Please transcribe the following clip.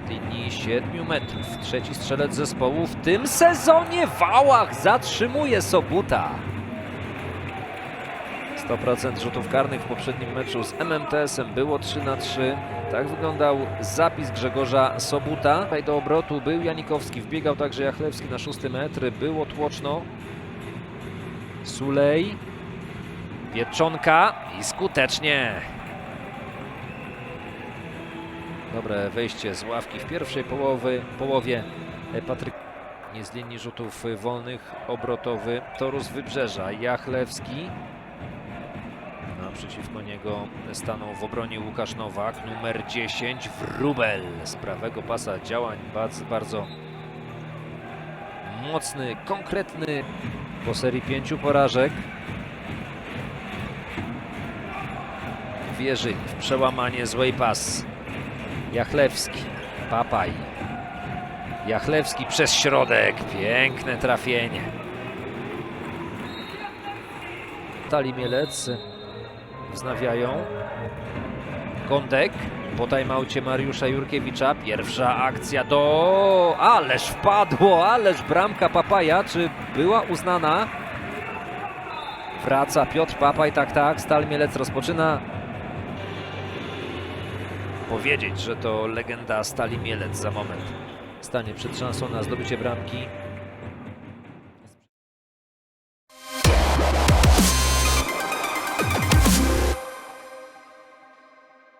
linii 7 metrów. Trzeci strzelec zespołu w tym sezonie Wałach zatrzymuje Sobuta. 100% rzutów karnych w poprzednim meczu z MMTS-em było 3 na 3. Tak wyglądał zapis Grzegorza Sobuta. Tutaj do obrotu był Janikowski, wbiegał także Jachlewski na 6 metr. Było tłoczno. Sulej. Pieczonka i skutecznie. Dobre wejście z ławki w pierwszej połowy, połowie. E, Patryk nie rzutów wolnych, obrotowy. Torus Wybrzeża, Jachlewski. Naprzeciwko niego stanął w obronie Łukasz Nowak, numer 10, Wrubel z prawego pasa działań bardzo, bardzo mocny, konkretny po serii pięciu porażek. Wierzy w przełamanie złej pas. Jachlewski, Papaj. Jachlewski przez środek, piękne trafienie. Tali Mielec wznawiają. Kątek po tajmaucie Mariusza Jurkiewicza. Pierwsza akcja do... Ależ wpadło, ależ bramka Papaja. Czy była uznana? Wraca Piotr Papaj, tak, tak. Stal Mielec rozpoczyna powiedzieć, że to legenda Stali Mielec za moment stanie przed szansą na zdobycie bramki.